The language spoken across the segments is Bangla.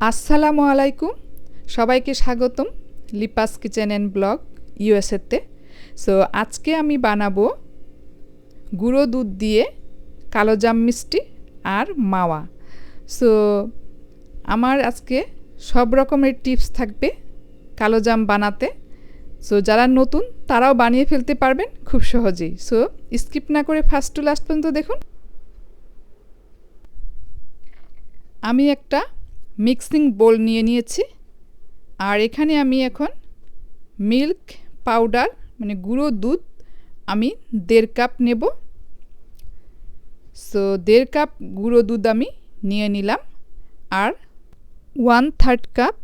আসসালামু আলাইকুম। সবাইকে স্বাগতম লিপাস কিচেন অ্যান্ড ব্লগ ইউএসএতে। সো, আজকে আমি বানাবো গুঁড়ো দুধ দিয়ে কালো জাম মিষ্টি আর মাওয়া। সো, আমার আজকে সব রকমের টিপস থাকবে কালো জাম বানাতে। সো, যারা নতুন, তারাও বানিয়ে ফেলতে পারবেন খুব সহজেই। সো, স্কিপ না করে ফার্স্ট টু লাস্ট পর্যন্ত দেখুন। আমি একটা মিক্সিং বোল নিয়ে নিয়েছি। আর এখানে আমি এখন মিল্ক পাউডার মানে গুঁড়ো দুধ আমি দেড় কাপ নেব। সো দেড় কাপ গুঁড়ো দুধ আমি নিয়ে নিলাম। আর ওয়ান থার্ড কাপ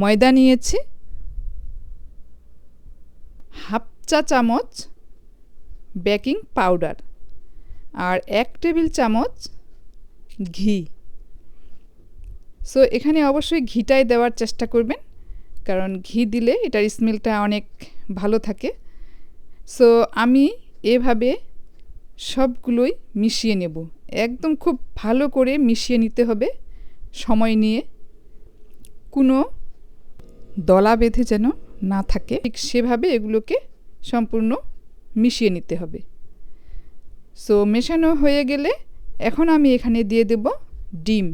ময়দা নিয়েছি। হাফ চা চামচ বেকিং পাউডার। আর এক টেবিল চামচ ঘি। সো এখানে অবশ্যই ঘিটাই দেওয়ার চেষ্টা করবেন। কারণ ঘি দিলে এটার স্মেলটা অনেক ভালো থাকে। সো আমি এভাবে সবগুলোই মিশিয়ে নেব। একদম খুব ভালো করে মিশিয়ে নিতে হবে সময় নিয়ে। কোনো দলা বেঁধে যেন না থাকে, ঠিক সেভাবে এগুলোকে সম্পূর্ণ মিশিয়ে নিতে হবে। সো মেশানো হয়ে গেলে এখন আমি এখানে দিয়ে দেব ডিম।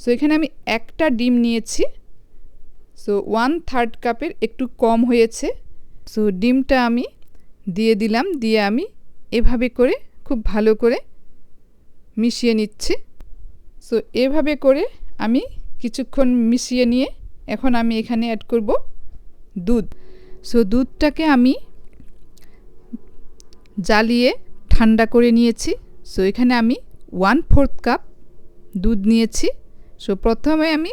সো এখানে আমি একটা ডিম নিয়েছি। সো ওয়ান থার্ড কাপের একটু কম হয়েছে। সো ডিমটা আমি দিয়ে দিলাম, দিয়ে আমি এভাবে করে খুব ভালো করে মিশিয়ে নিচ্ছি। সো এভাবে করে আমি কিছুক্ষণ মিশিয়ে নিয়ে এখন আমি এখানে অ্যাড করব দুধ। সো দুধটাকে আমি জ্বালিয়ে ঠান্ডা করে নিয়েছি। সো এখানে আমি ওয়ান ফোর্থ কাপ দুধ নিয়েছি। সো প্রথমে আমি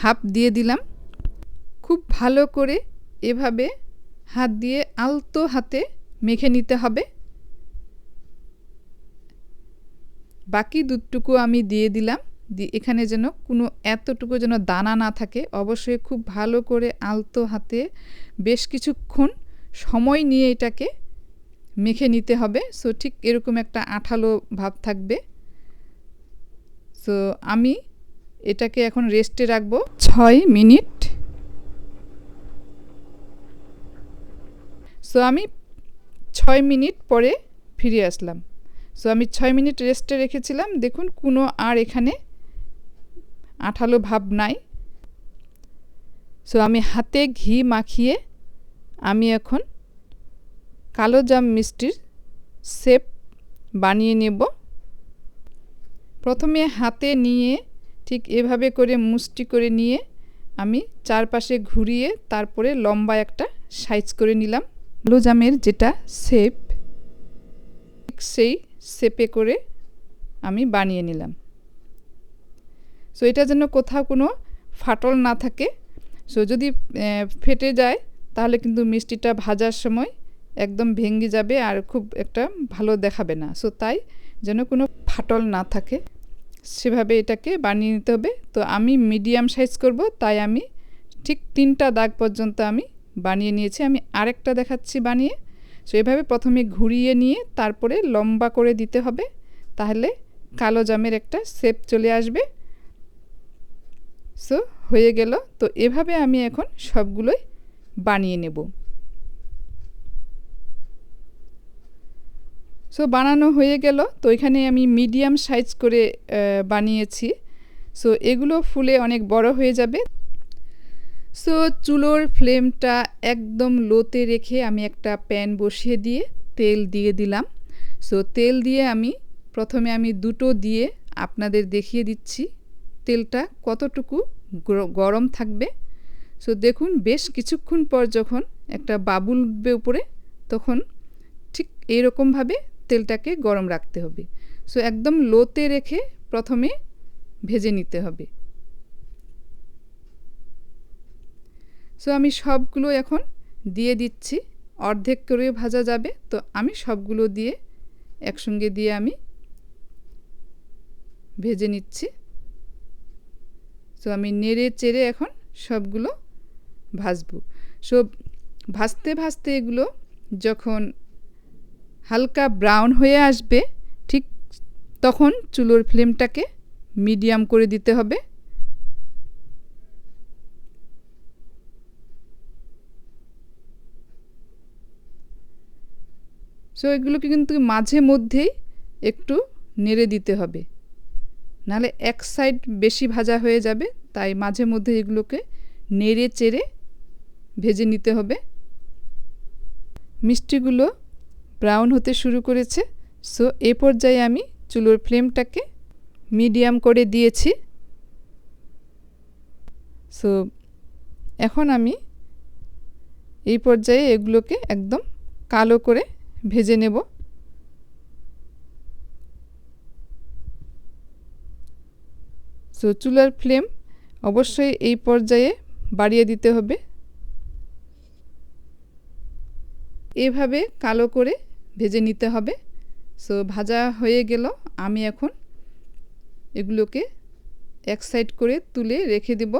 হাফ দিয়ে দিলাম। খুব ভালো করে এভাবে হাত দিয়ে আলতো হাতে মেখে নিতে হবে। বাকি দুধটুকু আমি দিয়ে দিলাম। এখানে যেন কোনো এতটুকু যেন দানা না থাকে। অবশ্যই খুব ভালো করে আলতো হাতে বেশ কিছুক্ষণ সময় নিয়ে এটাকে মেখে নিতে হবে। সো ঠিক এরকম একটা আঠালো ভাব থাকবে। সো আমি এটাকে এখন রেস্টে রাখব ছয় মিনিট। সো আমি ছয় মিনিট পরে ফিরে আসলাম। সো আমি ছয় মিনিট রেস্টে রেখেছিলাম। দেখুন, কোনো আর এখানে আঠালো ভাব নাই। সো আমি হাতে ঘি মাখিয়ে আমি এখন কালো জাম মিষ্টির শেপ বানিয়ে নেব। প্রথমে হাতে নিয়ে ঠিক এভাবে করে মুষ্টি করে নিয়ে আমি চারপাশে ঘুরিয়ে তারপরে লম্বা একটা সাইজ করে নিলাম। কালো জামের যেটা শেপ, ঠিক সেই শেপে করে আমি বানিয়ে নিলাম। সো এটা যেন কোথাও কোনো ফাটল না থাকে। সো যদি ফেটে যায়, তাহলে কিন্তু মিষ্টিটা ভাজার সময় একদম ভেঙে যাবে আর খুব একটা ভালো দেখাবে না। সো তাই যেন কোনো ফাটল না থাকে। সেভাবে এটাকে বানিয়ে নিতে হবে। তো আমি মিডিয়াম সাইজ করব, তাই আমি ঠিক তিনটা দাগ পর্যন্ত আমি বানিয়ে নিয়েছি। আমি আরেকটা দেখাচ্ছি বানিয়ে। সো এভাবে প্রথমে ঘুরিয়ে নিয়ে তারপরে লম্বা করে দিতে হবে। তাহলে কালো জামের একটা শেপ চলে আসবে। সো হয়ে গেল। তো এভাবে আমি এখন সবগুলোই বানিয়ে নেব। সো বানানো হয়ে গেল। তো এখানে আমি মিডিয়াম সাইজ করে বানিয়েছি। সো এগুলো ফুলে অনেক বড় হয়ে যাবে। সো চুলোর ফ্লেমটা একদম লোতে রেখে আমি একটা প্যান বসিয়ে দিয়ে তেল দিয়ে দিলাম। সো তেল দিয়ে আমি প্রথমে আমি দুটো দিয়ে আপনাদের দেখিয়ে দিচ্ছি তেলটা কতটুকু গরম থাকবে। সো দেখুন, বেশ কিছুক্ষণ পর যখন একটা বাবুল উঠবে উপরে, তখন ঠিক এইরকমভাবে তেলটাকে গরম রাখতে হবে। সো একদম লোতে রেখে প্রথমে ভেজে নিতে হবে। সো আমি সবগুলো এখন দিয়ে দিচ্ছি। অর্ধেক করে ভাজা যাবে। তো আমি সবগুলো দিয়ে একসঙ্গে দিয়ে আমি ভেজে নিচ্ছি। সো আমি নেড়ে চেড়ে এখন সবগুলো ভাজবো। সো ভাজতে ভাজতে এগুলো যখন হালকা ব্রাউন হয়ে আসবে, ঠিক তখন চুলোর ফ্লেমটাকে মিডিয়াম করে দিতে হবে। সো এগুলোকে কিন্তু মাঝে মধ্যেই একটু নেড়ে দিতে হবে। নাহলে এক সাইড বেশি ভাজা হয়ে যাবে, তাই মাঝে মধ্যে এগুলোকে নেড়ে চেড়ে ভেজে নিতে হবে। মিষ্টিগুলো ব্রাউন হতে শুরু করেছে। সো, এ পর্যায়ে আমি চুলোর ফ্লেমটাকে মিডিয়াম করে দিয়েছি। সো, এখন আমি এই পর্যায়ে এগুলোকে একদম কালো করে ভেজে নেব। সো, চুলার ফ্লেম অবশ্যই এই পর্যায়ে বাড়িয়ে দিতে হবে। এভাবে কালো করে ভেজে নিতে হবে। সো ভাজা হয়ে গেল। আমি এখন এগুলোকে এক সাইড করে তুলে রেখে দেব।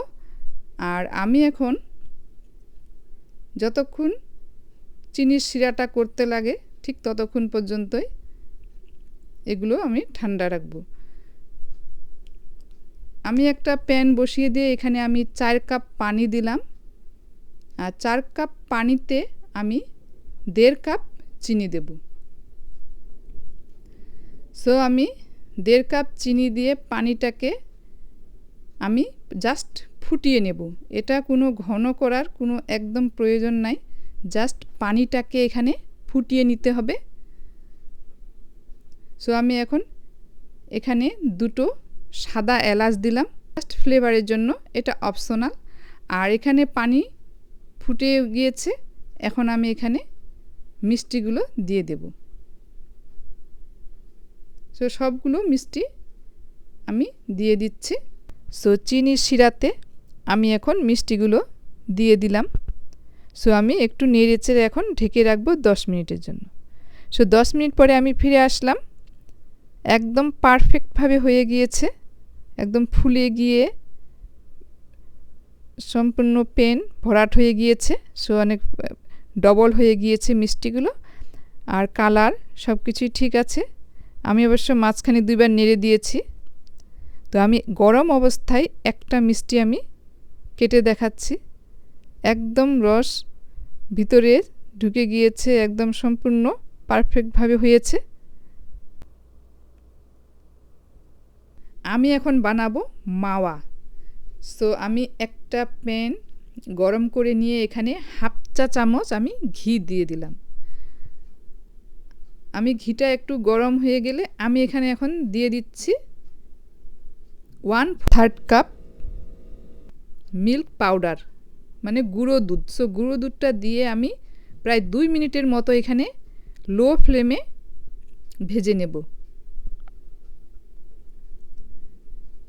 আর আমি এখন যতক্ষণ চিনির শিরাটা করতে লাগে, ঠিক ততক্ষণ পর্যন্তই এগুলো আমি ঠান্ডা রাখব। আমি একটা প্যান বসিয়ে দিয়ে এখানে আমি চার কাপ পানি দিলাম। আর চার কাপ পানিতে আমি দেড় কাপ চিনি দেব। সো আমি দেড় কাপ চিনি দিয়ে পানিটাকে আমি জাস্ট ফুটিয়ে নেব। এটা কোনো ঘন করার কোনো একদম প্রয়োজন নাই। জাস্ট পানিটাকে এখানে ফুটিয়ে নিতে হবে। সো আমি এখন এখানে দুটো সাদা এলাচ দিলাম। জাস্ট ফ্লেভারের জন্য এটা অপশনাল আর এখানে পানি ফুটে গিয়েছে। এখন আমি এখানে মিষ্টিগুলো দিয়ে দেব। সো সবগুলো মিষ্টি আমি দিয়ে দিচ্ছি। সো চিনির শিরাতে আমি এখন মিষ্টিগুলো দিয়ে দিলাম। সো আমি একটু নেড়ে চেড়ে এখন ঢেকে রাখব দশ মিনিটের জন্য। সো দশ মিনিট পরে আমি ফিরে আসলাম। একদম পারফেক্টভাবে হয়ে গিয়েছে। একদম ফুলে গিয়ে সম্পূর্ণ পেন ভরাট হয়ে গিয়েছে। সো অনেক ডবল হয়ে গিয়েছে মিষ্টিগুলো। আর কালার সব কিছুই ঠিক আছে। আমি অবশ্য মাঝখানে দুইবার নেড়ে দিয়েছি। তো আমি গরম অবস্থায় একটা মিষ্টি আমি কেটে দেখাচ্ছি। একদম রস ভিতরে ঢুকে গিয়েছে, একদম সম্পূর্ণ পারফেক্টভাবে হয়েছে। আমি এখন বানাবো মাওয়া। সো আমি একটা প্যান গরম করে নিয়ে এখানে হাফ চা চামচ আমি ঘি দিয়ে দিলাম। আমি ঘিটা একটু গরম হয়ে গেলে আমি এখানে এখন দিয়ে দিচ্ছি one third cup milk powder মানে গুঁড়ো দুধ। সো গুঁড়ো দুধটা দিয়ে আমি প্রায় দুই মিনিটের মতো এখানে লো ফ্লেমে ভেজে নেব।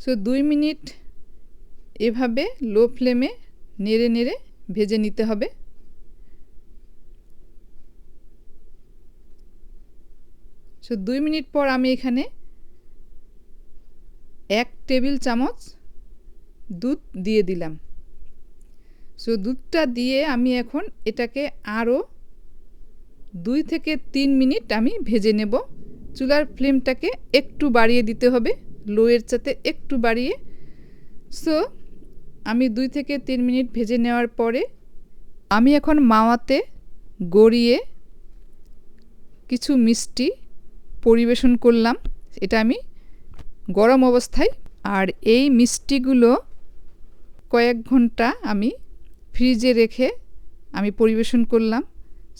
সো দুই মিনিট এভাবে লো ফ্লেমে নেড়ে নেড়ে ভেজে নিতে হবে। সো দুই মিনিট পর আমি এখানে এক টেবিল চামচ দুধ দিয়ে দিলাম। সো দুধটা দিয়ে আমি এখন এটাকে আরও দুই থেকে তিন মিনিট আমি ভেজে নেব। চুলার ফ্লেমটাকে একটু বাড়িয়ে দিতে হবে লোয়ের চাতে একটু বাড়িয়ে। সো আমি দুই থেকে তিন মিনিট ভেজে নেওয়ার পরে আমি এখন মাওয়াতে গড়িয়ে কিছু মিষ্টি পরিবেশন করলাম, এটা আমি গরম অবস্থায়, আর এই মিষ্টিগুলো কয়েক ঘণ্টা আমি ফ্রিজে রেখে আমি পরিবেশন করলাম।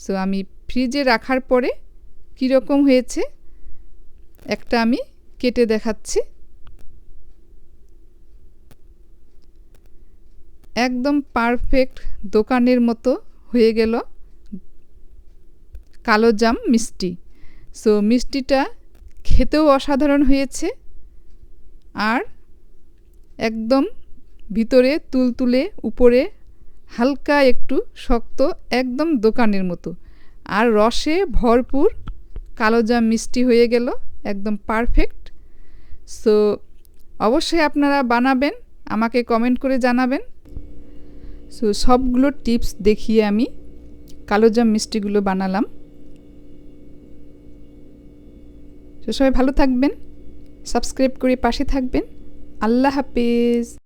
সো আমি ফ্রিজে রাখার পরে কীরকম হয়েছে, একটা আমি কেটে দেখাচ্ছি। একদম পারফেক্ট দোকানের মতো হয়ে গেল কালো জাম মিষ্টি। সো মিষ্টিটা খেতেও অসাধারণ হয়েছে আর একদম ভিতরে তুলতুলে, উপরে হালকা একটু শক্ত, একদম দোকানের মতো। আর রসে ভরপুর কালো জাম মিষ্টি হয়ে গেল, একদম পারফেক্ট। সো অবশ্যই আপনারা বানাবেন, আমাকে কমেন্ট করে জানাবেন। সো সবগুলো টিপস দেখিয়ে আমি কালোজাম মিষ্টিগুলো বানালাম তো সবাই ভালো থাকবেন সাবস্ক্রাইব করে পাশে থাকবেন। আল্লাহ হাফিজ।